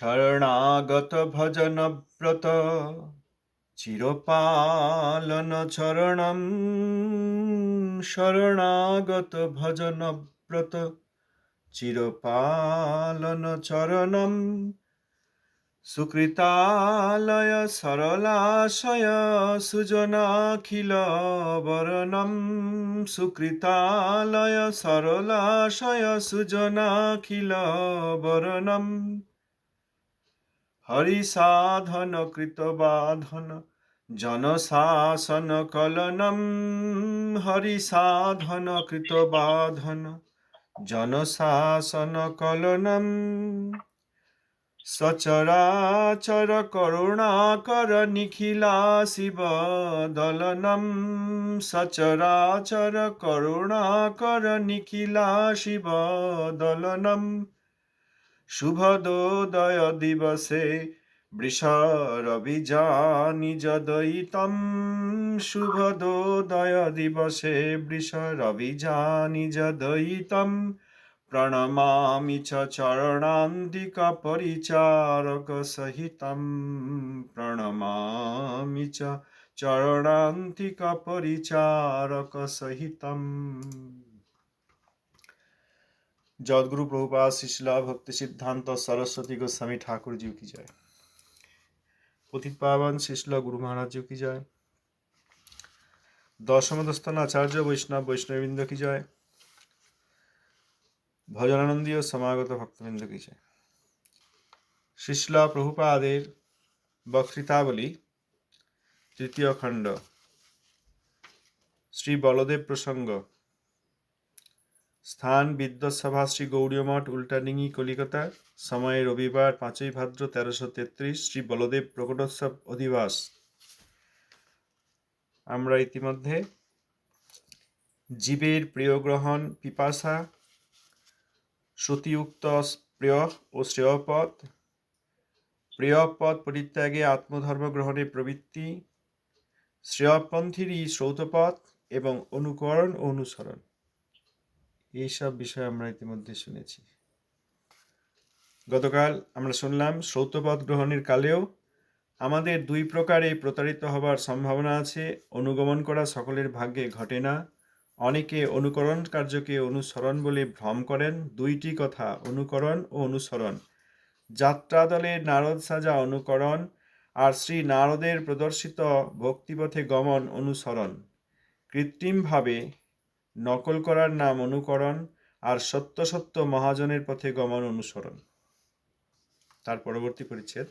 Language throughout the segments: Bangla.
শরণাগত ভজন ব্রত চিরপালন চরণম শরণাগত ভজন ব্রত চিরপালন চরণম সুকৃতালয় সরলাশয় সুজনাখিল বরণম সুকৃতালয় সরলাশয় সুজনাখিল বরণম হরিসাধন কৃতবাধন জনশাসন কলনম হরিসাধন কৃতবাধন জনশাসন কলনম সচরাচর করুণাকর নিখিলা শিব দলনম সচরাচর করুণাকর নিখিলা শিব দলনম শুভদোদয় দিবসে বৃষরবিজানি যদয়িতম শুভদোদয় দিবসে বৃষরবিজানি যদয়িতম প্রণমামি চ চরণান্তিক পরিচারক সহিতম। প্রণমামি চ চরণান্তিক পরিচারক সহিতম। জগদ্গুরু প্রভুপা শিশিলা ভক্তি সিদ্ধান্ত সরস্বতী গোস্বামী ঠাকুরজিও কি জয়। পথিত পাবন শিশিলা গুরু মহারাজজিও কি জয়। দশমদস্থান আচার্য বৈষ্ণব বৈষ্ণবৃন্দ কি জয়। ভজনানন্দীয় সমাগত ভক্তবৃন্দ কি জয়। শিশিলা প্রভুপাদের বক্তৃতাবলী তৃতীয় খণ্ড। শ্রী বলদেব প্রসঙ্গ। স্থান বিদ্যাসভা শ্রী গৌড়ীয় মঠ উল্টাডিঙ্গি কলিকাতা। সময় রবিবার পাঁচই ভাদ্র তেরোশো তেত্রিশ শ্রী বলদেব প্রকটোৎসব অধিবাস। আমরা ইতিমধ্যে জীবের প্রিয় গ্রহণ পিপাসা শ্রুতিযুক্ত প্রিয় ও শ্রেয়পদ, প্রিয়পদ পরিত্যাগে আত্মধর্ম গ্রহণের প্রবৃত্তি, শ্রেয়পন্থীরই শ্রৌতপথ এবং অনুকরণ ও অনুসরণ। এইসব বিষয় আমরা ইতিমধ্যে শুনেছি। গতকাল আমরা শুনলাম শ্রৌতপথ গ্রহণের কালেও আমাদের দুই প্রকারে প্রতারিত হবার সম্ভাবনা আছে। অনুগমন করা সকলের ভাগ্যে ঘটে না। অনেকে অনুকরণ কার্যকে অনুসরণ বলে ভ্রম করেন। দুইটি কথা, অনুকরণ ও অনুসরণ। যাত্রা দলের নারদ সাজা অনুকরণ আর শ্রী নারদের প্রদর্শিত ভক্তিপথে গমন অনুসরণ। কৃত্রিমভাবে নকল করার নাম অনুকরণ আর সত্য সত্য মহাজনের পথে গমন অনুসরণ। তার পরবর্তী পরিচ্ছেদ,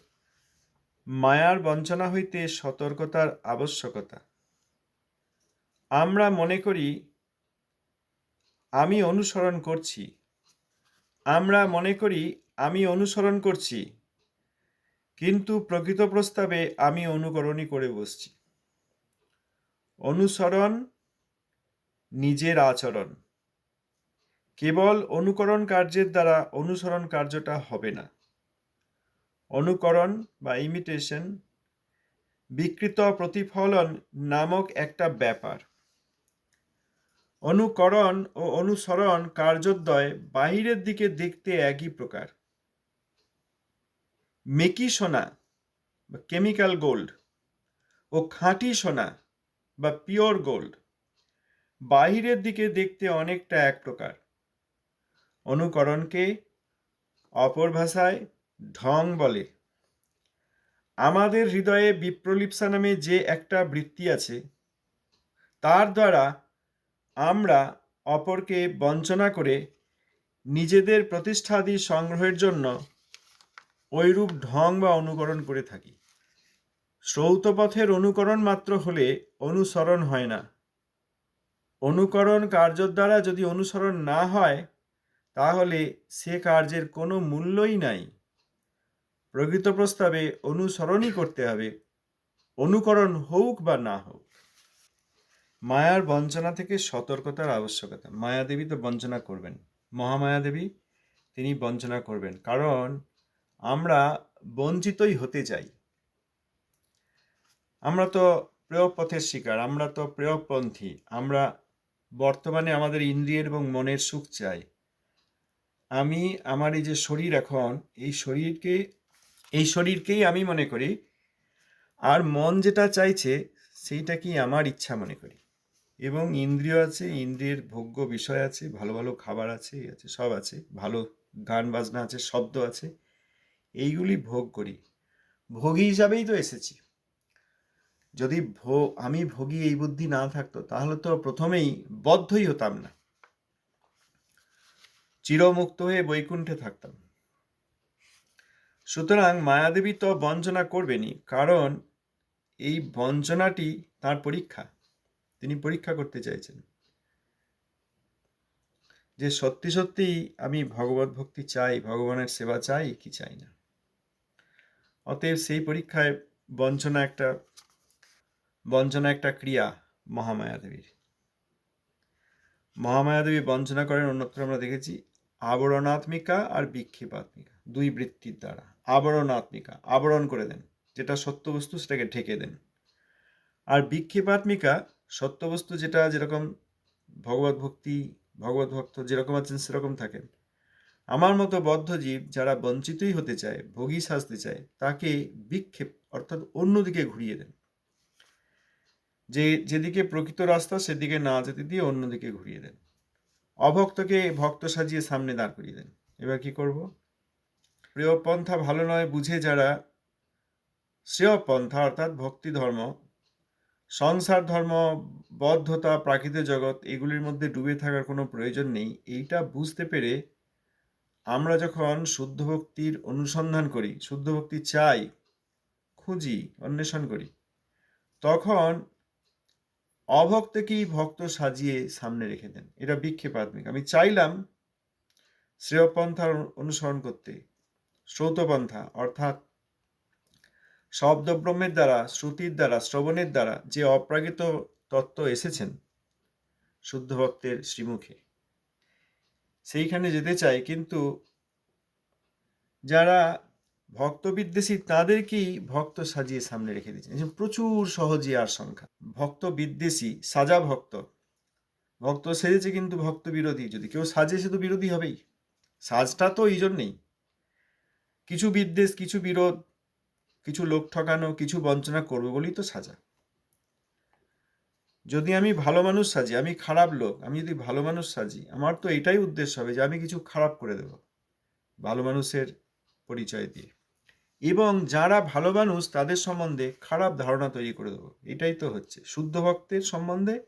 মায়ার বঞ্চনা হইতে সতর্কতার আবশ্যকতা। আমরা মনে করি, আমি অনুসরণ করছি। আমরা মনে করি, আমি অনুসরণ করছি। কিন্তু প্রকৃত প্রস্তাবে আমি অনুকরণই করে বসছি। অনুসরণ নিজের আচরণ। কেবল অনুকরণ কার্যের দ্বারা অনুসরণ কার্যটা হবে না। অনুকরণ বা ইমিটেশন বিকৃত প্রতিফলন নামক একটা ব্যাপার। অনুকরণ ও অনুসরণ কার্যোদ্বয় বাহিরের দিকে দেখতে একই প্রকার। মেকি সোনা বা কেমিক্যাল গোল্ড ও খাঁটি সোনা বা পিওর গোল্ড বাহিরের দিকে দেখতে অনেকটা এক প্রকার। অনুকরণকে অপর ভাষায় ঢং বলে। আমাদের হৃদয়ে বিপ্রলিপ্সা নামে যে একটা বৃত্তি আছে, তার দ্বারা আমরা অপরকে বঞ্চনা করে নিজেদের প্রতিষ্ঠাদি সংগ্রহের জন্য ওইরূপ ঢং বা অনুকরণ করে থাকি। শ্রৌতপথের অনুকরণ মাত্র হলে অনুসরণ হয় না। অনুকরণ কার্যর দ্বারা যদি অনুসরণ না হয়, তাহলে সে কার্যের কোনো মূল্যই নাই। প্রকৃত প্রস্তাবে অনুসরণই করতে হবে, অনুকরণ হোক বা না হোক মায়ার বঞ্চনা থেকে সতর্কতার আবশ্যকতা, মায়াদেবী তো বঞ্চনা করবেন। মহামায়াদেবী, তিনি বঞ্চনা করবেন, কারণ আমরা বঞ্চিতই হতে চাই। আমরা তো প্রেয় পথের শিকার, আমরা তো প্রেয়পন্থী, আমরা বর্তমানে আমাদের ইন্দ্রিয়ের এবং মনের সুখ চাই। আমি, আমার এই যে শরীর এখন, এই শরীরকে, এই শরীরকেই আমি মনে করি, আর মন যেটা চাইছে সেইটা কি আমার ইচ্ছা মনে করি। এবং ইন্দ্রিয় আছে, ইন্দ্রিয়ের ভোগ্য বিষয় আছে, ভালো ভালো খাবার আছে আছে, সব আছে, ভালো গান, বাজনা আছে, শব্দ আছে, এইগুলি ভোগ করি। ভোগী হিসাবেই তো এসেছি। যদি আমি ভোগী এই বুদ্ধি না থাকতো, তাহলে তো প্রথমেই বদ্ধই হতাম না। চিরমুক্ত হয়ে বৈকুণ্ঠে থাকতাম। সুতরাং মায়াদেবী তো বঞ্চনা করবেনই, কারণ এই বঞ্চনাটি তার পরীক্ষা। তিনি পরীক্ষা করতে চাইছেন। যে সত্যি সত্যি আমি ভগবত ভক্তি চাই, ভগবানের সেবা চাই, কি চাই না। অতএব সেই পরীক্ষায় বঞ্চনা একটা বঞ্চনা একটা ক্রিয়া মহামায়া দেবীর। মহামায়া দেবী বঞ্চনা করেন, অন্যত্র আমরা দেখেছি, আবরণাত্মিকা আর বিক্ষেপাত্মিকা, দুই বৃত্তির দ্বারা। আবরণাত্মিকা, আবরণ করে দেন, যেটা সত্যবস্তু সেটাকে ঢেকে দেন। আর বিক্ষেপাত্মিকা, সত্যবস্তু যেটা যেরকম ভগবত ভক্তি, ভগবত ভক্ত যেরকম আছেন সেরকম থাকেন। আমার মতো বদ্ধ জীব যারা বঞ্চিতই হতে চায়, ভোগী সাজতে চায়, তাকে বিক্ষেপ অর্থাৎ অন্যদিকে ঘুরিয়ে দেন। যে যেদিকে প্রকৃত রাস্তা, সেদিকে না যেতে দিয়ে অন্যদিকে ঘুরিয়ে দেন। অভক্তকে ভক্ত সাজিয়ে সামনে দাঁড় করিয়ে দেন। এবার কি করব? প্রিয় পন্থা ভালো নয় বুঝে যারা শ্রেয় পন্থা অর্থাৎ ভক্তি ধর্ম সংসার ধর্ম, বদ্ধতা প্রাকৃতিক জগৎ, এগুলির মধ্যে ডুবে থাকার কোনো প্রয়োজন নেই। এইটা বুঝতে পেরে আমরা যখন শুদ্ধ ভক্তির অনুসন্ধান করি, শুদ্ধ ভক্তি চাই, খুঁজি, অন্বেষণ করি, তখন অভক্তকেই ভক্ত সাজিয়ে সামনে রেখে দেন? এটা বিক্ষেপাত্মিক আমি চাইলাম শ্রেয়পন্থার অনুসরণ করতে, শ্রৌতপন্থা, অর্থাৎ শব্দব্রহ্মের দ্বারা, শ্রুতির দ্বারা, শ্রবণের দ্বারা যে অপ্রাকৃত তত্ত্ব এসেছেন শুদ্ধ ভক্তের শ্রীমুখে, সেইখানে যেতে চাই। কিন্তু যারা ভক্ত বিদ্বেষী তাদেরকেই ভক্ত সাজিয়ে সামনে রেখে দিয়েছেন। প্রচুর সহজে আর সংখ্যা। ভক্ত বিদ্বেষী সাজা ভক্ত। ভক্ত সেজেছে কিন্তু ভক্ত বিরোধী যদি কেউ সাজে, সে তো বিরোধী হবেই। সাজটা তো এই জন্যেই। কিছু বিদ্বেষ, কিছু বিরোধ, কিছু লোক ঠকানো, কিছু বঞ্চনা করব বলেই তো সাজা। যদি আমি ভালো মানুষ সাজি, আমি খারাপ লোক, আমি যদি ভালো মানুষ সাজি, আমার তো এটাই উদ্দেশ্য হবে যে আমি কিছু খারাপ করে দেব। ভালো মানুষের পরিচয় দিয়ে। এবং যারা ভালো মানুষ, তাদের সম্বন্ধে খারাপ ধারণা তৈরি করে দেবো। এটাই তো হচ্ছে। শুদ্ধ ভক্তের সম্বন্ধে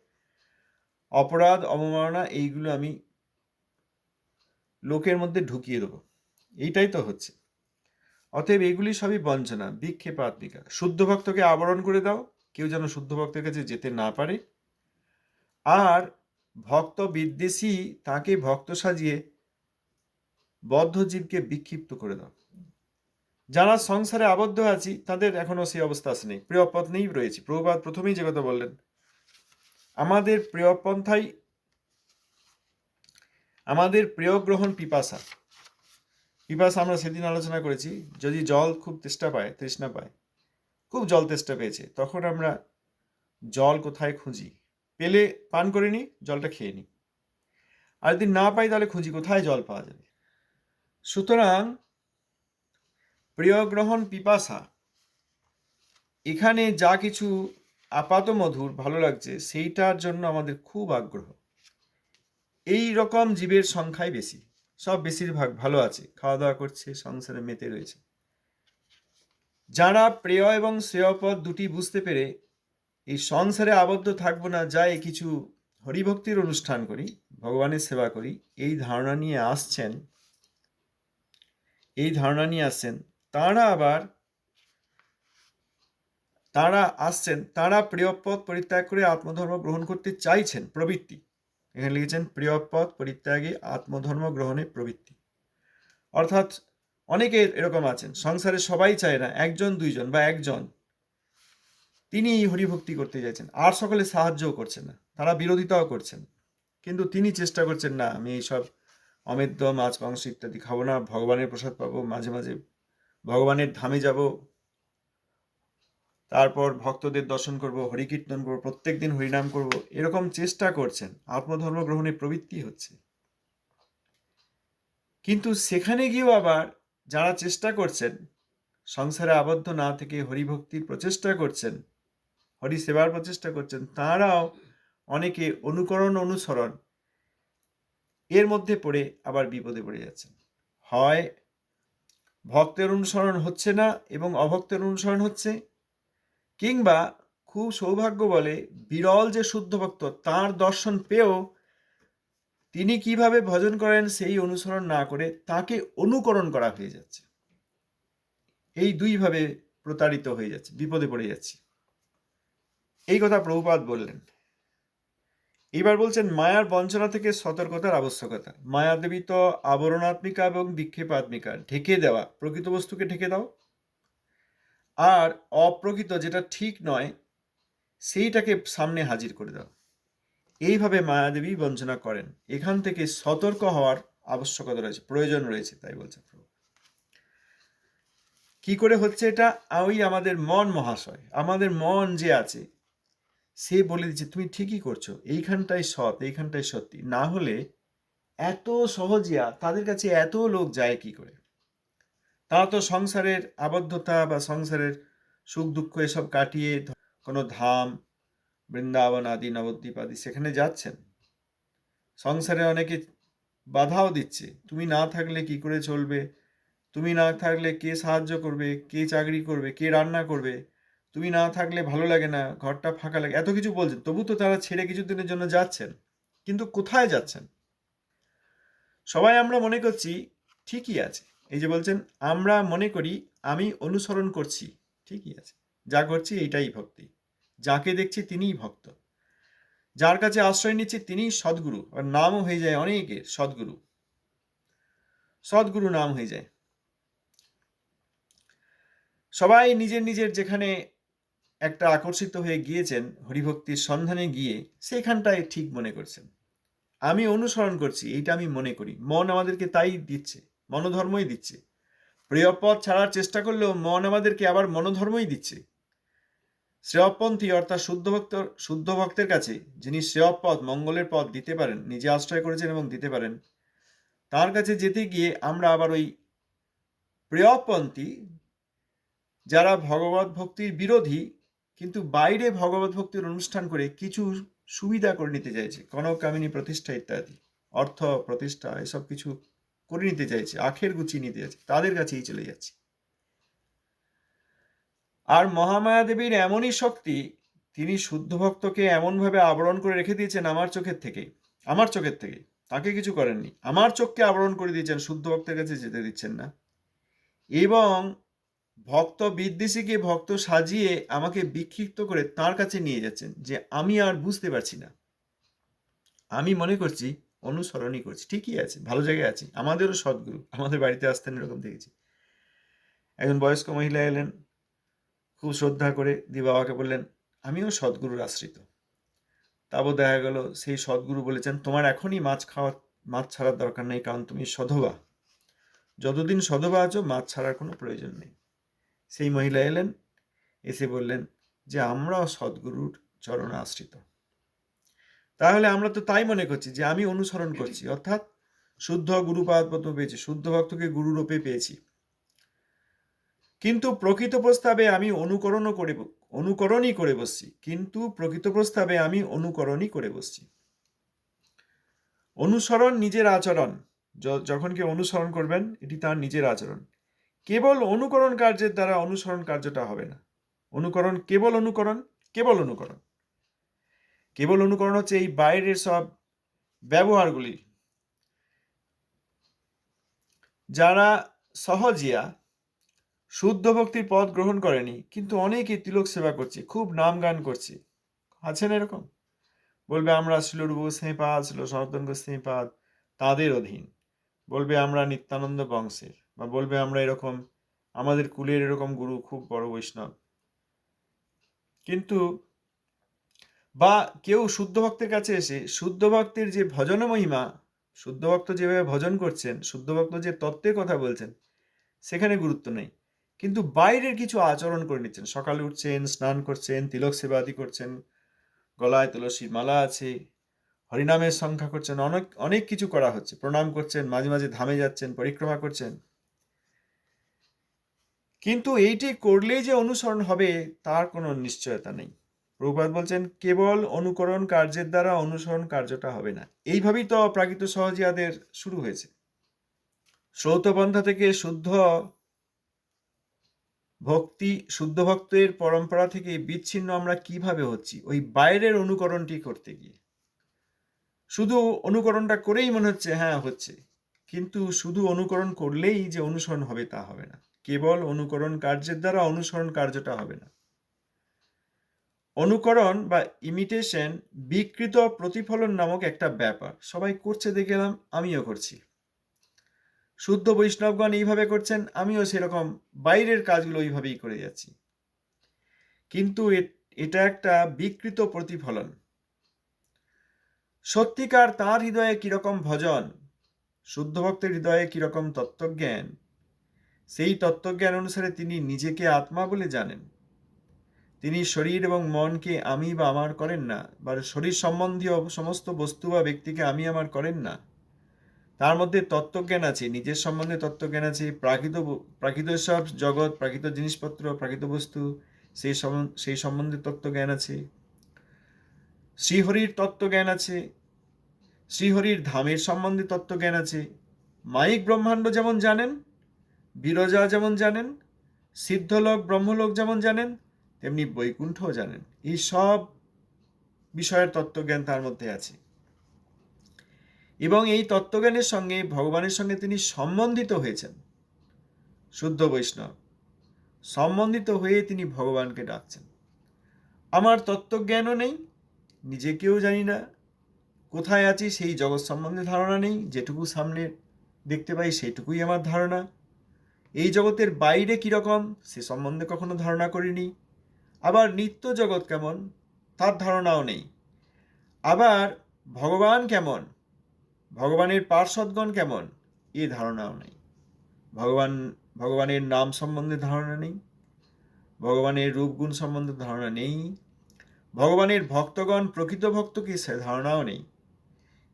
অপরাধ, অবমাননা, এইগুলো আমি লোকের মধ্যে ঢুকিয়ে দেবো। এইটাই তো হচ্ছে। অতএব এগুলি সবই বঞ্চনা বিক্ষেপাত্মিকা শুদ্ধ ভক্তকে আবরণ করে দাও, কেউ যেন শুদ্ধ ভক্তের কাছে যেতে না পারে। আর ভক্ত বিদ্বেষী, তাকে ভক্ত সাজিয়ে বদ্ধ জীবকে বিক্ষিপ্ত করে দাও। যারা সংসারে আবদ্ধ আছি, তাদের এখনও সেই অবস্থা আসেনি প্রিয় পথ নেই রয়েছে। প্রভুপাত প্রথমেই যে কথা বললেন, আমাদের প্রিয় পন্থাই আমাদের প্রিয় গ্রহণ পিপাসা। পিপাসা আমরা সেদিন আলোচনা করেছি, যদি জল খুব তেষ্টা পায়, তৃষ্ণা পায়, খুব জল তেষ্টা পেয়েছে, তখন আমরা জল কোথায় খুঁজি? পেলে পান করে নিই, জলটা খেয়ে নিই। আর যদি না পাই, তাহলে খুঁজি, কোথায় জল পাওয়া যাবে? সুতরাং প্রিয় গ্রহণ পিপাসা। এখানে যা কিছু আপাত মধুর ভালো লাগছে, সেইটার জন্য আমাদের খুব আগ্রহ। এই রকম জীবের সংখ্যাই বেশি। সব বেশিরভাগ ভালো আছে। খাওয়া দাওয়া করছে, সংসারে মেতে রয়েছে। যারা প্রেয় এবং শ্রেয়পদ দুটি বুঝতে পেরে এই সংসারে আবদ্ধ থাকব না, যাই কিছু হরিভক্তির অনুষ্ঠান করি, ভগবানের সেবা করি, এই ধারণা নিয়ে আসছেন, এই ধারণা নিয়ে আসছেন তারা আবার তারা আসছেন, তারা প্রিয়পদ পরিত্যাগ করে আত্মধর্ম গ্রহণ করতে চাইছেন, প্রবৃত্তি। এখানে লিখেছেন, প্রিয়পদ পরিত্যাগে আত্মধর্ম গ্রহণে প্রবৃত্তি। অর্থাৎ অনেকে এরকম আছেন, সংসারে সবাই চায় না, একজন, দুইজন বা একজন। তিনি হরিভক্তি করতে চাইছেন, আর সকলে সাহায্যও করছেন না, তারা বিরোধিতাও করছেন। কিন্তু তিনি চেষ্টা করছেন, না, আমি এইসব অমেদ্য, মাছ, মাংস ইত্যাদি খাব না, ভগবানের প্রসাদ পাবো, মাঝে মাঝে ভগবানের ধামে যাব। তারপর ভক্তদের দর্শন করব, হরিকীর্তন করব প্রত্যেক দিন হরিনাম করব। এরকম চেষ্টা করছেন, আত্মধর্ম গ্রহণে প্রবৃত্তি হচ্ছে। কিন্তু সেখানে গিয়েও আবার যারা চেষ্টা করছেন, সংসারে আবদ্ধ না থেকে হরিভক্তির প্রচেষ্টা করছেন হরি সেবার প্রচেষ্টা করছেন, তাঁরাও অনেকে অনুকরণ অনুসরণ এর মধ্যে পড়ে আবার বিপদে পড়ে যাচ্ছেন। হয় ভক্তের অনুসরণ হচ্ছে না এবং অভক্তের অনুসরণ হচ্ছে? কিংবা খুব সৌভাগ্য বলে বিরল যে শুদ্ধ ভক্ত তাঁর দর্শন পেয়েও তিনি কীভাবে ভজন করেন সেই অনুসরণ না করে তাকে অনুকরণ করা হয়ে যাচ্ছে। এই দুইভাবে প্রতারিত হয়ে যাচ্ছে, বিপদে পড়ে যাচ্ছে। এই কথা প্রভুপাত বললেন। এবার বলছেন, মায়ার বঞ্চনা থেকে সতর্কতার আবশ্যকতা। মায়াদেবী তো আবরণাত্মিকা এবং বিক্ষেপাত্মিকা, ঢেকে দেওয়া। প্রকৃত বস্তুকে ঢেকে দাও। আর অপ্রকৃত যেটা ঠিক নয়, সেইটাকে সামনে হাজির করে দাও। এইভাবে মায়াদেবী বঞ্চনা করেন। এখান থেকে সতর্ক হওয়ার আবশ্যকতা রয়েছে, প্রয়োজন রয়েছে, তাই বলছে কি করে হচ্ছে এটা? ওই আমাদের মন মহাশয়, আমাদের মন যে আছে সে বলে দিচ্ছে, তুমি ঠিকই করছ, এইখানটাই সৎ, এইখানটাই সত্যি। না হলে এত সহজিয়া তাদের কাছে এত লোক যায় কি করে? তারা তো সংসারের আবদ্ধতা বা সংসারের সুখ দুঃখ এসব কাটিয়ে কোনো ধাম, বৃন্দাবন আদি, নবদ্বীপ আদি সেখানে যাচ্ছেন। সংসারে অনেকে বাধাও দিচ্ছে, তুমি না থাকলে কি করে চলবে? তুমি না থাকলে কে সাহায্য করবে? কে চাকরি করবে? কে রান্না করবে? তুমি না থাকলে ভালো লাগে না, ঘরটা ফাঁকা লাগে, এত কিছু বলছেন তবু তো তারা ছেড়ে কিছুদিনের জন্য যাচ্ছেন। কিন্তু কোথায় যাচ্ছেন? সবাই আমরা মনে করছি ঠিকই আছে। এই যে বলছেন, আমরা মনে করি আমি অনুসরণ করছি, ঠিকই আছে। যা করছি এইটাই ভক্তি। যাকে দেখছি তিনিই ভক্ত। যার কাছে আশ্রয় নিচ্ছি তিনিই সদ্গুরু। আর নামও হয়ে যায় অনেকের সদ্গুরু। সদ্গুরু নাম হয়ে যায়। সবাই নিজের নিজের যেখানে একটা আকর্ষিত হয়ে গিয়েছেন হরিভক্তির সন্ধানে গিয়ে সেখানটায় ঠিক মনে করছেন। আমি অনুসরণ করছি, এইটা আমি মনে করি। মন আমাদেরকে তাই দিচ্ছে, মনোধর্মই দিচ্ছে। প্রিয়পথ ছাড়ার চেষ্টা করলেও মন আমাদেরকে আবার মনোধর্মই দিচ্ছে। শ্রেয়পন্থী অর্থাৎ শুদ্ধ ভক্ত, শুদ্ধ ভক্তের কাছে যিনি শ্রেয় পথ মঙ্গলের পথ দিতে পারেন, নিজে আশ্রয় করেছেন এবং দিতে পারেন, তার কাছে যেতে গিয়ে আমরা আবার ওই প্রিয়পন্থী, যারা ভগবত ভক্তির বিরোধী কিন্তু বাইরে ভগবত ভক্তির অনুষ্ঠান করে কিছু সুবিধা করে নিতে চাইছে। কনকামিনী প্রতিষ্ঠা ইত্যাদি, অর্থ প্রতিষ্ঠা এসব কিছু করে নিতে চাইছে, আখের গুছিয়ে নিতে চাইছে, তাদের কাছেই চলে যাচ্ছে। আর মহামায়া দেবীর এমনই শক্তি, তিনি শুদ্ধ ভক্তকে এমনভাবে আবরণ করে রেখে দিয়েছেন আমার চোখের থেকে, আমার চোখের থেকে। তাকে কিছু করেননি। আমার চোখকে আবরণ করে দিয়েছেন, শুদ্ধ ভক্তের কাছে যেতে দিচ্ছেন না। এবং ভক্ত বিদ্বেষীকে ভক্ত সাজিয়ে আমাকে বিক্ষিপ্ত করে তার কাছে নিয়ে যাচ্ছেন যে আমি আর বুঝতে পারছি না। আমি মনে করছি, অনুসরণই করছি। ঠিকই আছে, ভালো জায়গায় আছি। আমাদেরও সদ্গুরু, আমাদের বাড়িতে আসতেন এরকম দেখেছি। একজন বয়স্ক মহিলা এলেন, খুব শ্রদ্ধা করে দিয়ে বাবাকে বললেন, আমিও সদ্গুরুর আশ্রিত। তারপর দেখা গেল, সেই সদ্গুরু বলেছেন, তোমার এখনই মাছ খাওয়া মাছ ছাড়ার দরকার নেই, কারণ তুমি সধবা। যতদিন সধবা আছো, মাছ ছাড়ার কোনো প্রয়োজন নেই। সেই মহিলা এলেন, এসে বললেন যে, আমরাও সদ্গুরুর চরণে আশ্রিত। তাহলে আমরা তো তাই মনে করছি যে, আমি অনুসরণ করছি। অর্থাৎ শুদ্ধ গুরুপাদ পদ্ম পেয়েছি, শুদ্ধ ভক্তকে গুরুরূপে পেয়েছি। কিন্তু প্রকৃত প্রস্তাবে আমি অনুকরণও করে অনুকরণই করে বসছি। কিন্তু প্রকৃত প্রস্তাবে আমি অনুকরণই করে বসছি। অনুসরণ নিজের আচরণ। যখন কেউ অনুসরণ করবেন, এটি তার নিজের আচরণ। কেবল অনুকরণ কার্যের দ্বারা অনুসরণ কার্যটা হবে না। অনুকরণ কেবল অনুকরণ কেবল অনুকরণ। কেবল অনুকরণ হচ্ছে এই বাইরের সব ব্যবহারগুলি। যারা সহজিয়া শুদ্ধ ভক্তির পথ গ্রহণ করেনি, কিন্তু অনেকে তিলক সেবা করছে, খুব নাম গান করছে। আছে না এরকম? বলবে, আমরা শিলুর গোস্বাই পাদ ছিল সনাতন গোস্বাই তাদের অধীন। বলবে, আমরা নিত্যানন্দ বংশের। বা বলবে আমরা এরকম, আমাদের কুলের এরকম গুরু খুব বড় বৈষ্ণব। কিন্তু বা কেউ শুদ্ধ ভক্তের কাছে এসে, শুদ্ধ ভক্তের যে ভজন মহিমা, শুদ্ধ ভক্ত যেভাবে ভজন করছেন, শুদ্ধ ভক্ত যে তত্ত্বের কথা বলছেন, সেখানে গুরুত্ব নেই। কিন্তু বাইরের কিছু আচরণ করে নিচ্ছেন। সকালে উঠছেন, স্নান করছেন, তিলক সেবাদি করছেন, গলায় তুলসী মালা আছে, হরিনামের সংখ্যা করছেন, অনেক অনেক কিছু করা হচ্ছে। প্রণাম করছেন, মাঝে মাঝে ধামে যাচ্ছেন, পরিক্রমা করছেন। কিন্তু এইটি করলেই যে অনুসরণ হবে, তার কোনো নিশ্চয়তা নেই। প্রভুপাত বলছেন, কেবল অনুকরণ কার্যের দ্বারা অনুসরণ কার্যটা হবে না। এইভাবেই তো প্রাকৃত সহজিয়াদের শুরু হয়েছে। শ্রৌতপন্থা থেকে শুদ্ধ ভক্তি, শুদ্ধ ভক্তের পরম্পরা থেকে বিচ্ছিন্ন আমরা কীভাবে হচ্ছি? ওই বাইরের অনুকরণটি করতে গিয়ে। শুধু অনুকরণটা করেই মনে হচ্ছে হ্যাঁ হচ্ছে। কিন্তু শুধু অনুকরণ করলেই যে অনুসরণ হবে, তা হবে না। কেবল অনুকরণ কার্যের দ্বারা অনুসরণ কার্যটা হবে না। অনুকরণ বা ইমিটেশন বিকৃত প্রতিফলন নামক একটা ব্যাপার। সবাই করছে দেখলাম আমিও করছি। শুদ্ধ বৈষ্ণবগণ এইভাবে করছেন, আমিও সেরকম বাইরের কাজগুলো ওইভাবেই করে যাচ্ছি। কিন্তু এটা একটা বিকৃত প্রতিফলন। সত্যিকার তার হৃদয়ে কীরকম ভজন, শুদ্ধ ভক্তের হৃদয়ে কীরকম তত্ত্বজ্ঞান সেই তত্ত্বজ্ঞান অনুসারে তিনি নিজেকে আত্মা বলে জানেন। তিনি শরীর এবং মনকে আমি বা আমার করেন না, বা শরীর সম্বন্ধীয় সমস্ত বস্তু বা ব্যক্তিকে আমি আমার করেন না। তার মধ্যে তত্ত্বজ্ঞান আছে, নিজের সম্বন্ধে তত্ত্বজ্ঞান আছে, প্রাকৃত প্রাকৃত সব জগৎ, প্রাকৃত জিনিসপত্র, প্রাকৃত বস্তু, সেই সেই সম্বন্ধে তত্ত্বজ্ঞান আছে। শ্রীহরির তত্ত্বজ্ঞান আছে, শ্রীহরির ধামের সম্বন্ধে তত্ত্বজ্ঞান আছে। মাইক ব্রহ্মাণ্ড যেমন জানেন বিরজা যেমন জানেন, সিদ্ধলোক, ব্রহ্মলোক যেমন জানেন, তেমনি বৈকুণ্ঠও জানেন। এই সব বিষয়ের তত্ত্বজ্ঞান তার মধ্যে আছে। এবং এই তত্ত্বজ্ঞানের সঙ্গে, ভগবানের সঙ্গে তিনি সম্বন্ধিত হয়েছেন। শুদ্ধ বৈষ্ণব। সম্বন্ধিত হয়ে তিনি ভগবানকে ডাকছেন। আমার তত্ত্বজ্ঞানও নেই, নিজেকেও জানি না। কোথায় আছি সেই জগৎ সম্বন্ধে ধারণা নেই, যেটুকু সামনে দেখতে পাই সেটুকুই আমার ধারণা। এই জগতের বাইরে কীরকম সে সম্বন্ধে কখনো ধারণা করিনি। আবার নিত্য জগৎ কেমন, তার ধারণাও নেই। আবার ভগবান কেমন, ভগবানের পার্শ্বদগণ কেমন, এ ধারণাও নেই। ভগবান, ভগবানের নাম সম্বন্ধে ধারণা নেই। ভগবানের রূপগুণ সম্বন্ধে ধারণা নেই। ভগবানের ভক্তগণ, প্রকৃত ভক্তকে সে ধারণাও নেই।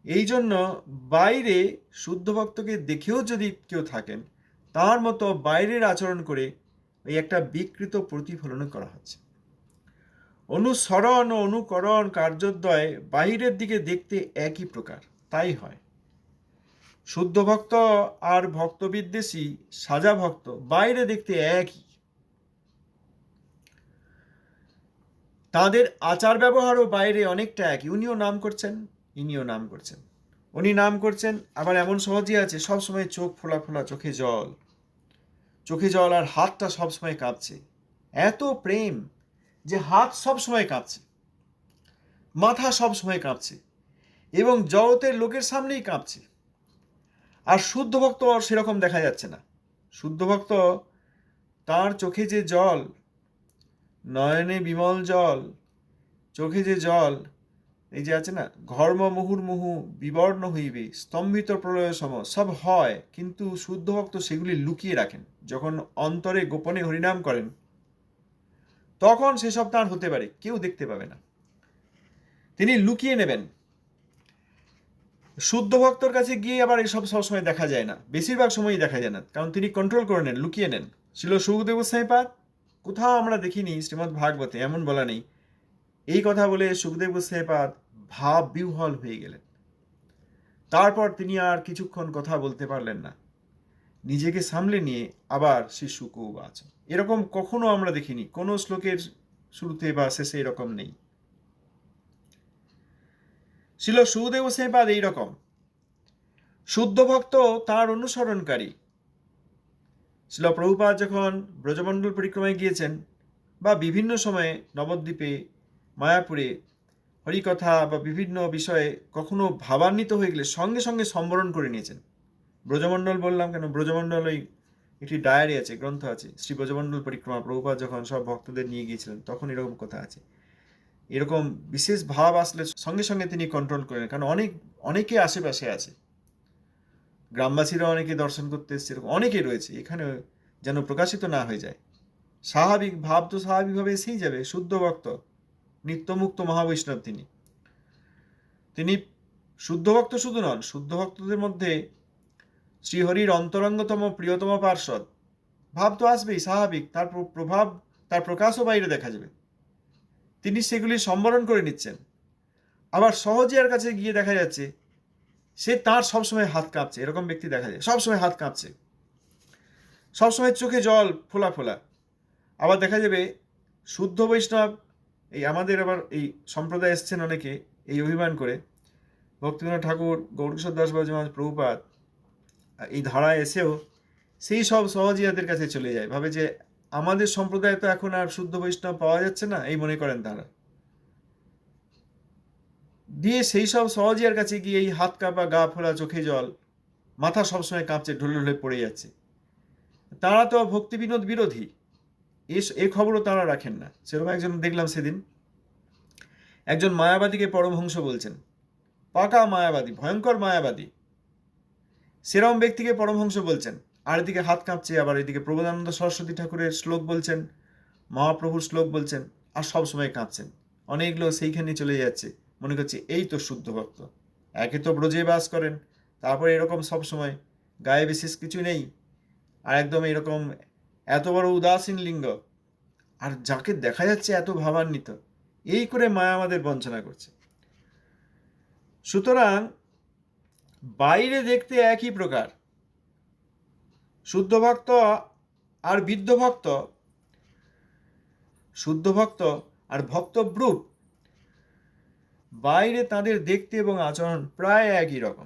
এই জন্য বাইরে শুদ্ধ ভক্তকে দেখেও যদি কেউ থাকেন তার মতো বাইরের আচরণ করে এই একটা বিকৃত প্রতিফলন করা হচ্ছে। অনুসরণ ও অনুকরণ কার্যোদ্বয় বাইরের দিকে দেখতে একই প্রকার, তাই হয়। শুদ্ধ ভক্ত আর ভক্ত বিদ্বেষী সাজা ভক্ত বাইরে দেখতে একই। তাদের আচার ব্যবহারও বাইরে অনেকটা একই। উনিও নাম করছেন, ইনিও নাম করছেন। উনি নাম করছেন, আবার এমন সহজই আছে, সবসময় চোখ ফোলা ফোলা, চোখে জল। চোখে জল আর হাতটা সবসময় কাঁপছে। এত প্রেম যে হাত সবসময় কাঁপছে। মাথা সবসময় কাঁপছে এবং জগতের লোকের সামনেই কাঁপছে। আর শুদ্ধ ভক্ত আর সেরকম দেখা যাচ্ছে না। শুদ্ধ ভক্ত তার চোখে যে জল, নয়নে বিমল জল, চোখে যে জল এই যে আছে না, ঘর্ম মুহুর্মুহু বিবর্ণ হইবে, স্তম্ভিত প্রলয় সম, সব হয়, কিন্তু শুদ্ধ ভক্ত সেগুলি লুকিয়ে রাখেন, যখন অন্তরে গোপনে হরিনাম করেন, তখন সেসব তার হতে পারে, কেউ দেখতে পাবে না। তিনি লুকিয়ে নেবেন। শুদ্ধ ভক্তর কাছে গিয়ে আবার এসব সবসময় দেখা যায় না, বেশিরভাগ সময়ই দেখা যায় না, কারণ তিনি কন্ট্রোল করে নেন, লুকিয়ে নেন। ছিল সুখদেব গোস্বাইপাদ কোথাও আমরা দেখিনি শ্রীমৎ ভাগবতে এমন বলা নেই। এই কথা বলে সুখদেব গোস্বাইপাদ ভাব বিহ্বল হয়ে গেলেন। তারপর তিনি আর কিছুক্ষণ কথা বলতে পারলেন না। নিজেকে সামলে নিয়ে আবার সে আছে। এরকম কখনো আমরা দেখিনি, কোনো শ্লোকের শুরুতে বা শেষে এরকম নেই। ছিল সুদেব সেবাদ এইরকম, শুদ্ধ ভক্ত তার অনুসরণকারী। ছিল প্রভুপাদ যখন ব্রজমণ্ডল পরিক্রমায় গিয়েছেন বা বিভিন্ন সময়ে নবদ্বীপে মায়াপুরে হরিকথা বা বিভিন্ন বিষয়ে কখনো ভাবান্বিত হয়ে গেলে সঙ্গে সঙ্গে সম্বরণ করে নিয়েছেন। ব্রজমণ্ডল বললাম কেন? ব্রজমণ্ডল ওই একটি ডায়েরি আছে, গ্রন্থ আছে। শ্রী ব্রজমণ্ডল পরিক্রমা প্রভুপাদ যখন সব ভক্তদের নিয়ে গিয়েছিলেন, তখন এরকম কথা আছে। এরকম বিশেষ ভাব আসলে সঙ্গে সঙ্গে তিনি কন্ট্রোল করেন, কারণ অনেক, অনেকে আশেপাশে আছে। গ্রামবাসীরা অনেকে দর্শন করতে এসছে, এরকম অনেকে রয়েছে। এখানে যেন প্রকাশিত না হয়ে যায়। স্বাভাবিক ভাব তো স্বাভাবিকভাবে এসেই যাবে, শুদ্ধ ভক্ত। নিত্যমুক্ত মহাবৈষ্ণব তিনি। তিনি শুদ্ধ ভক্ত শুধু নন, শুদ্ধ ভক্তদের মধ্যে শ্রীহরির অন্তরঙ্গতম, প্রিয়তম পার্শ্বদ। ভাব তো আসবেই, স্বাভাবিক, তার প্র- প্রভাব, তার প্রকাশও বাইরে দেখা যাবে। তিনি সেগুলি সম্বরণ করে নিচ্ছেন। আবার সহজিয়ার কাছে গিয়ে দেখা যাচ্ছে, সে তার সবসময় হাত কাঁপছে, এরকম ব্যক্তি দেখা যায়, সবসময় হাত কাঁপছে। সবসময় চোখে জল, ফোলা ফোলা। আবার দেখা যাবে, শুদ্ধ বৈষ্ণব এই আমাদের আবার এই সম্প্রদায় এসছেন অনেকে এই অভিমান করে। ভক্তিবিনোদ ঠাকুর, গৌরকিশোর দাস বাজমাজ প্রভুপাত এই ধারায় এসেও সেই সব সহজিয়াদের কাছে চলে যায়। ভাবে যে আমাদের সম্প্রদায়ে তো এখন আর শুদ্ধ বৈষ্ণব পাওয়া যাচ্ছে না, এই মনে করেন তারা। দিয়ে সেই সব সহজিয়ার কাছে গিয়ে এই হাত কাঁপা, গা ফোলা, চোখে জল, মাথা সবসময় কাঁপছে, ঢলে ঢোলে পড়ে যাচ্ছে। তারা তো ভক্তি বিনোদ বিরোধী। এ খবরও তারা রাখেন না। সেরকম একজন দেখলাম সেদিন। একজন মায়াবাদীকে পরমহংস বলছেন। পাকা মায়াবাদী, ভয়ঙ্কর মায়াবাদী। সেরকম ব্যক্তিকে পরমহংস বলছেন। আর এদিকে হাত কাঁপছে, আবার এদিকে প্রবোধানন্দ সরস্বতী ঠাকুরের শ্লোক বলছেন, মহাপ্রভুর শ্লোক বলছেন, আর সব সময় কাঁপছেন অনেক লোক সেইখানে চলে যাচ্ছে। মনে করছে, এই তো শুদ্ধ ভক্ত। একে তো ব্রজে বাস করেন। তারপরে এরকম সব সময়। গায়ে বিশেষ কিছু নেই। আর একদম এরকম এত বড় উদাসীন লিঙ্গ। আর যাকে দেখা যাচ্ছে এত ভাবান্বিত, এই করে মায়া আমাদের বঞ্চনা করছে। সুতরাং বাইরে দেখতে একই প্রকার। শুদ্ধ ভক্ত আর বৃদ্ধ ভক্ত শুদ্ধ ভক্ত আর ভক্ত ব্রুপ বাইরে তাদের দেখতে এবং আচরণ প্রায় একই রকম।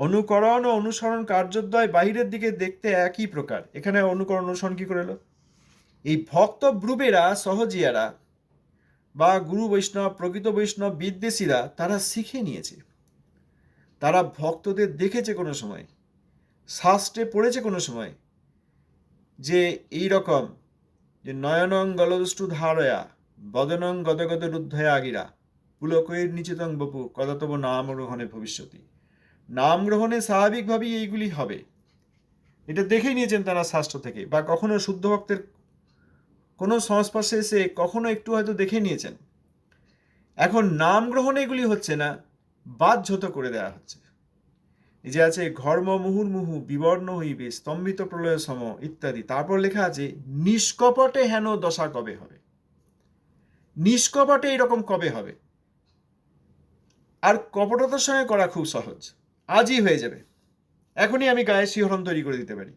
অনুকরণ ও অনুসরণ কার্যোদ্বয় বাহিরের দিকে দেখতে একই প্রকার। এখানে অনুকরণ অনুসরণ কি করে এলো? এই ভক্ত ব্রুবেরা সহজিয়ারা বা গুরু বৈষ্ণব, প্রকৃত বৈষ্ণব, বিদ্বেষীরা, তারা শিখে নিয়েছে। তারা ভক্তদের দেখেছে কোনো সময়, শাস্ত্রে পড়েছে কোনো সময় যে এই রকম যে নয়নং গলদষ্টু ধারয়া, বদনং গদগদ রুদ্ধয়া আগিরা পুলকৈর নিচেতং বপু, কদতব নাম গ্রহণে ভবিষ্যতি। নাম গ্রহণে স্বাভাবিকভাবেই এইগুলি হবে। এটা দেখেই নিয়েছেন তারা শাস্ত্র থেকে, বা কখনো শুদ্ধ ভক্তের কোনো সংস্পর্শে এসে কখনো একটু হয়তো দেখে নিয়েছেন। এখন নাম গ্রহণে এগুলি হচ্ছে না, বাধ্যত করে দেওয়া হচ্ছে। এই যে আছে, ঘর্ম মুহুর্মুহু বিবর্ণ হইবে, স্তম্ভিত প্রলয় সম, ইত্যাদি। তারপর লেখা আছে, নিষ্কপটে হেন দশা কবে হবে? নিষ্কপটে এরকম কবে হবে? আর কপটতার সঙ্গে করা খুব সহজ। আজই হয়ে যাবে। এখনই আমি গায়ে শিহরণ তৈরি করে দিতে পারি।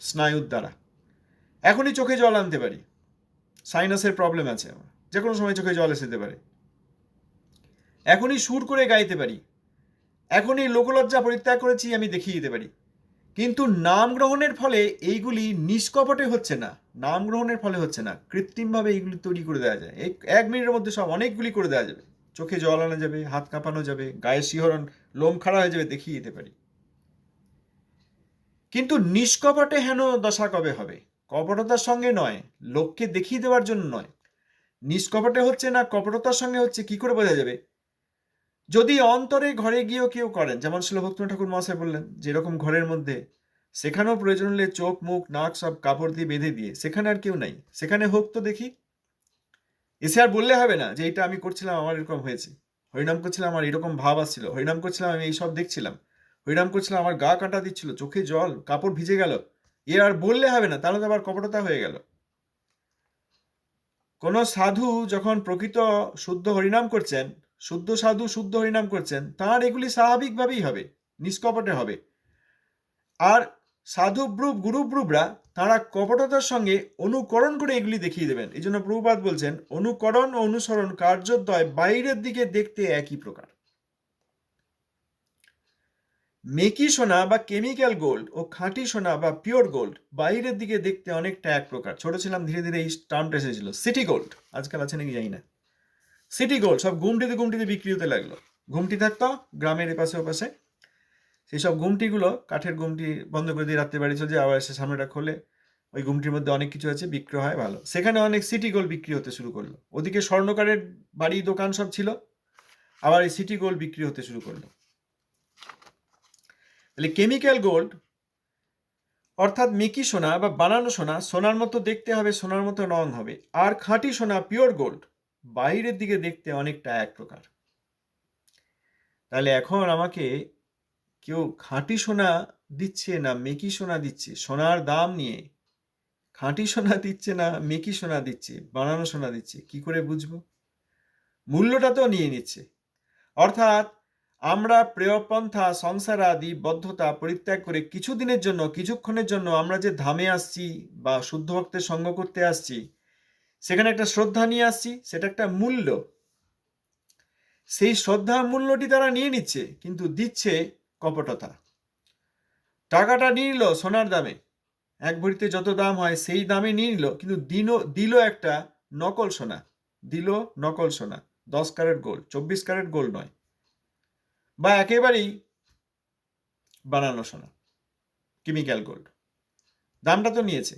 স্নায়ুর দ্বারা। এখনই চোখে জল আনতে পারি। সাইনাসের প্রবলেম আছে আমার। যে কোনো সময় চোখে জল এসে যেতে পারে। এখনই সুর করে গাইতে পারি। এখনই লোকলজ্জা পরিত্যাগ করেছি আমি দেখিয়ে দিতে পারি। কিন্তু নাম গ্রহণের ফলে এইগুলি নিষ্কপটে হচ্ছে না। নাম গ্রহণের ফলে হচ্ছে না। কৃত্রিমভাবে এইগুলি তৈরি করে দেওয়া যায়। এক মিনিটের মধ্যে সব অনেকগুলি করে দেওয়া যাবে। চোখে জল আনা যাবে, হাত কাঁপানো যাবে গায়ে শিহরণ লোম খাড়া হয়ে যাবে, দেখিয়ে দিতে পারি। কিন্তু নিষ্কপটে হেন দশা কবে হবে? কপটতার সঙ্গে নয়, লোককে দেখিয়ে দেওয়ার জন্য নয়। নিষ্কপটে হচ্ছে না, কপটতার সঙ্গে হচ্ছে, কি করে বোঝা যাবে? যদি অন্তরে ঘরে গিয়েও কেউ করেন, যেমন শিলভক্ত ঠাকুর মহাশয় বললেন, যেরকম ঘরের মধ্যে সেখানেও প্রয়োজন হলে চোখ, মুখ, নাক সব কাপড় দিয়ে বেঁধে দিয়ে, সেখানে আর কেউ নাই। সেখানে হোক তো দেখি। এসে আর বললে হবে না যে এটা আমি করছিলাম, আমার এরকম হয়েছে। হরিনাম করছিলাম, আমার এরকম ভাব আসছিল। হরিনাম করছিলাম, আমি এইসব দেখছিলাম। হরিনাম করছিলাম, আমার গা কাটা দিচ্ছিল, চোখে জল, কাপড় ভিজে গেল। এ আর বললে হবে না, তাহলে তো আবার কপটতা হয়ে গেল। কোন সাধু যখন প্রকৃত শুদ্ধ হরিনাম করছেন, শুদ্ধ সাধু শুদ্ধ হরিনাম করছেন, তার এগুলি স্বাভাবিকভাবেই হবে, নিষ্কপটে হবে। আর সাধু ব্রুপ গুরু ব্রুপরা তারা কপটতার সঙ্গে অনুকরণ করে এগুলি দেখিয়ে দেবেন। এই জন্য প্রভুপাত বলছেন, অনুকরণ ও অনুসরণ কার্যোদ্বয় বাইরের দিকে দেখতে একই প্রকার। মেকি সোনা বা কেমিক্যাল গোল্ড ও খাঁটি সোনা বা পিওর গোল্ড বাইরের দিকে দেখতে অনেকটা এক প্রকার। ছোট ছিলাম, ধীরে ধীরে এই টার্মটা এসেছিল। City gold. আজকাল আছে নাকি জানি না। সিটি গোল্ড, সব ঘুমটিতে ঘুমটিতে বিক্রি হতে লাগল। ঘুমটি থাকতো, গ্রামের এপাশে ওপাশে। সেই সব গুমটিগুলো কাঠের গুমটি বন্ধ করে দিয়ে রাত্রে বাড়ি চলে যায়, আবার এসে সামনেটা খোলে। ওই গুমটির মধ্যে অনেক কিছু আছে বিক্রি হয় ভালো। সেখানে অনেক সিটি গোল্ড বিক্রি হতে শুরু করল। ওদিকে স্বর্ণকারের বাড়ি, দোকান সব ছিল, আবার এই সিটি গোল্ড বিক্রি হতে শুরু করল। তাহলে কেমিক্যাল গোল্ড অর্থাৎ মেকি সোনা বা বানানো সোনা, সোনার মতো দেখতে হবে, সোনার মতো রং হবে। আর খাঁটি সোনা পিওর গোল্ড বাইরের দিকে দেখতে অনেকটা এক প্রকার। তাহলে এখন আমাকে কেউ খাঁটি সোনা দিচ্ছে না মেকি সোনা দিচ্ছে, সোনার দাম নিয়ে। খাঁটি সোনা দিচ্ছে না মেকি সোনা দিচ্ছে, বানানো সোনা দিচ্ছে, কি করে বুঝব? মূল্যটা তো নিয়ে নিচ্ছে। অর্থাৎ আমরা প্রেয়পন্থা সংসার আদি বদ্ধতা পরিত্যাগ করে কিছুদিনের জন্য, কিছুক্ষণের জন্য আমরা যে ধামে আসছি বা শুদ্ধ ভক্তের সঙ্গ করতে আসছি, সেখানে একটা শ্রদ্ধা নিয়ে আসছি, সেটা একটা মূল্য। সেই শ্রদ্ধা মূল্যটি তারা নিয়ে নিচ্ছে, কিন্তু দিচ্ছে কপটতা। টাকাটা নিয়ে নিল সোনার দামে। এক ভরিতে যত দাম হয় সেই দামে নিয়ে নিল, কিন্তু দিল দিল একটা নকল সোনা। দিল নকল সোনা। দশ ক্যারেট গোল্ড, চব্বিশ ক্যারেট গোল্ড নয়। বা একেবারেই বানানো সোনা। Chemical gold. দামটা তো নিয়েছে।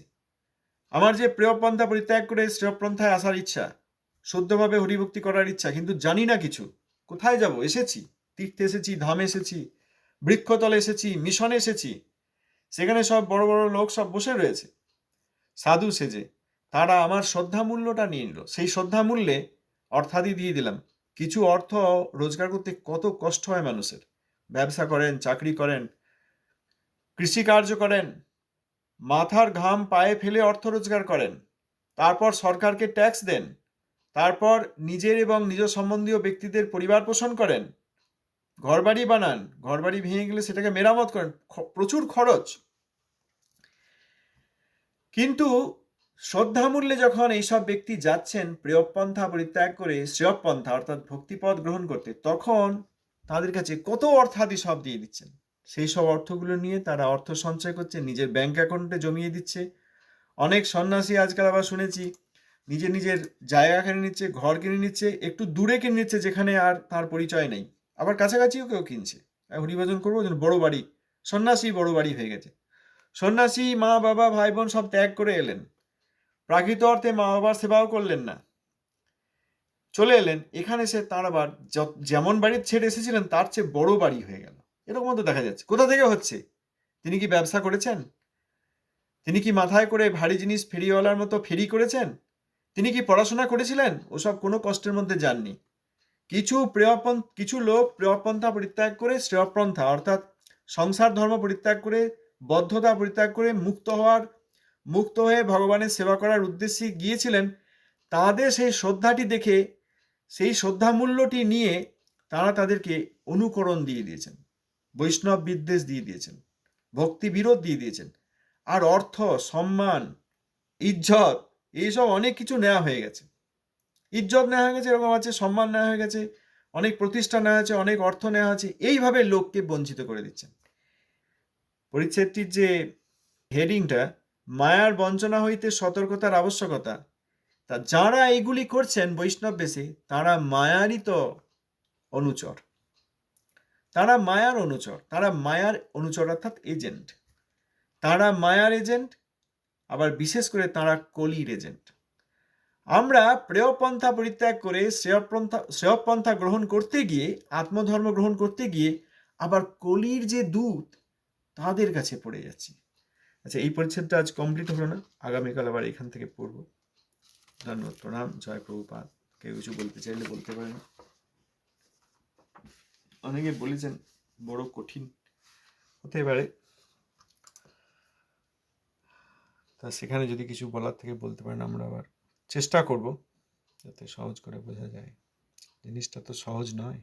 আমার যে প্রিয়পন্থা পরিত্যাগ করে শ্রেয়পন্থায় আসার ইচ্ছা, শুদ্ধভাবে হরিভক্তি করার ইচ্ছা, কিন্তু জানি না কিছু। কোথায় যাব? এসেছি। তীর্থে এসেছি, ধাম এসেছি। বৃক্ষতলে এসেছি, মিশনে এসেছি। সেখানে সব বড় বড় লোক সব বসে রয়েছে। সাধু সেজে, তারা আমার শ্রদ্ধা মূল্যটা নিয়ে নিল। সেই শ্রদ্ধা মূল্যে অর্থাদি দিয়ে দিলাম। কিছু অর্থ রোজগার করতে কত কষ্ট হয় মানুষের। ব্যবসা করেন, চাকরি করেন কৃষিকার্য করেন, মাথার ঘাম পায়ে ফেলে অর্থ রোজগার করেন। তারপর সরকারকে ট্যাক্স দেন। তারপর নিজের এবং নিজ সম্বন্ধীয় ব্যক্তিদের পরিবার পোষণ করেন। ঘরবাড়ি বানান, ঘরবাড়ি ভেঙে গেলে সেটাকে মেরামত করেন প্রচুর খরচ। কিন্তু শ্রদ্ধামূল্যে যখন এইসব ব্যক্তি যাচ্ছেন, প্রিয়পন্থা পরিত্যাগ করে শ্রেয়পন্থা, অর্থাৎ ভক্তিপদ গ্রহণ করতে, তখন তাদের কাছে কত অর্থাদি সব দিয়ে দিচ্ছেন? সেই সব অর্থগুলো নিয়ে তারা অর্থ সঞ্চয় করছে, নিজের ব্যাংক অ্যাকাউন্টে জমিয়ে দিচ্ছে। অনেক সন্ন্যাসী আজকাল আবার শুনেছি, নিজের নিজের জায়গা কিনে নিচ্ছে, ঘর কিনে নিচ্ছে, একটু দূরে কিনে নিচ্ছে, যেখানে আর তার পরিচয় নেই। আবার কাছাকাছিও কেউ কিনছে। হরিভজন করব যেন বড় বাড়ি, সন্ন্যাসী বড় বাড়ি হয়ে গেছে। সন্ন্যাসী, মা, বাবা, ভাই, বোন সব ত্যাগ করে এলেন। প্রাকৃত অর্থে মা বাবার সেবাও করলেন না। চলে এলেন। এখানে সে তার আবার যেমন বাড়ির ছেড়ে এসেছিলেন, তার চেয়ে বড় বাড়ি হয়ে গেল। এরকম তো দেখা যাচ্ছে। কোথা থেকে হচ্ছে? তিনি কি ব্যবসা করেছেন? তিনি কি মাথায় করে ভারী জিনিস ফেরিওয়ালার মতো ফেরি করেছেন? তিনি কি পড়াশোনা করেছিলেন? ওসব কোনো কষ্টের মধ্যে যাননি। কিছু প্রেয়পন, কিছু লোক প্রেয়পন্থা পরিত্যাগ করে শ্রেয়পন্থা, অর্থাৎ সংসার ধর্ম পরিত্যাগ করে, বদ্ধতা পরিত্যাগ করে মুক্ত হওয়ার, মুক্ত হয়ে ভগবানের সেবা করার উদ্দেশ্যে গিয়েছিলেন, তাদের সেই শ্রদ্ধাটি দেখে, সেই শ্রদ্ধা মূল্যটি নিয়ে তারা তাদেরকে অনুকরণ দিয়ে দিয়েছেন, বৈষ্ণব বিদ্বেষ দিয়ে দিয়েছেন, ভক্তি বিরোধ দিয়ে দিয়েছেন, আর অর্থ, সম্মান, ইজ্জত এইসব অনেক কিছু নেওয়া হয়ে গেছে। ইজ্জত নেওয়া হয়ে গেছে, এরকম আছে, সম্মান নেওয়া হয়ে গেছে, অনেক প্রতিষ্ঠা নেওয়া হয়েছে, অনেক অর্থ নেওয়া হয়েছে, এইভাবে লোককে বঞ্চিত করে দিচ্ছেন। পরিচ্ছেদটির যে হেডিংটা, মায়ার বঞ্চনা হইতে সতর্কতার আবশ্যকতা, তা যারা এইগুলি করছেন বৈষ্ণব বেশে, তারা মায়ারই তো অনুচর। তারা মায়ার অনুচর, তারা মায়ার অনুচর অর্থাৎ এজেন্ট। তারা মায়ার এজেন্ট, আবার বিশেষ করে তারা কলির এজেন্ট। আমরা প্রেয়পন্থা পরিত্যাগ করে শ্রেয়পন্থা শ্রেয়পন্থা গ্রহণ করতে গিয়ে, আত্মধর্ম গ্রহণ করতে গিয়ে আবার কলির যে দূত, তাদের কাছে পড়ে যাচ্ছি। আচ্ছা এই পরিচ্ছেদটা আজ কমপ্লিট হলো না? আগামীকাল আবার এখান থেকে পড়ব। ধন্যবাদ, প্রণাম, জয় প্রভুপাত কেউ কিছু বলতে চাইলে বলতে পারেন। অনেকে বলেছেন, বড় কঠিন হতে পারে। তা সেখানে যদি কিছু বলার থেকে বলতে পারেন, আমরা আবার চেষ্টা করব যাতে সহজ করে বোঝা যায়। জিনিসটা তো সহজ নয়।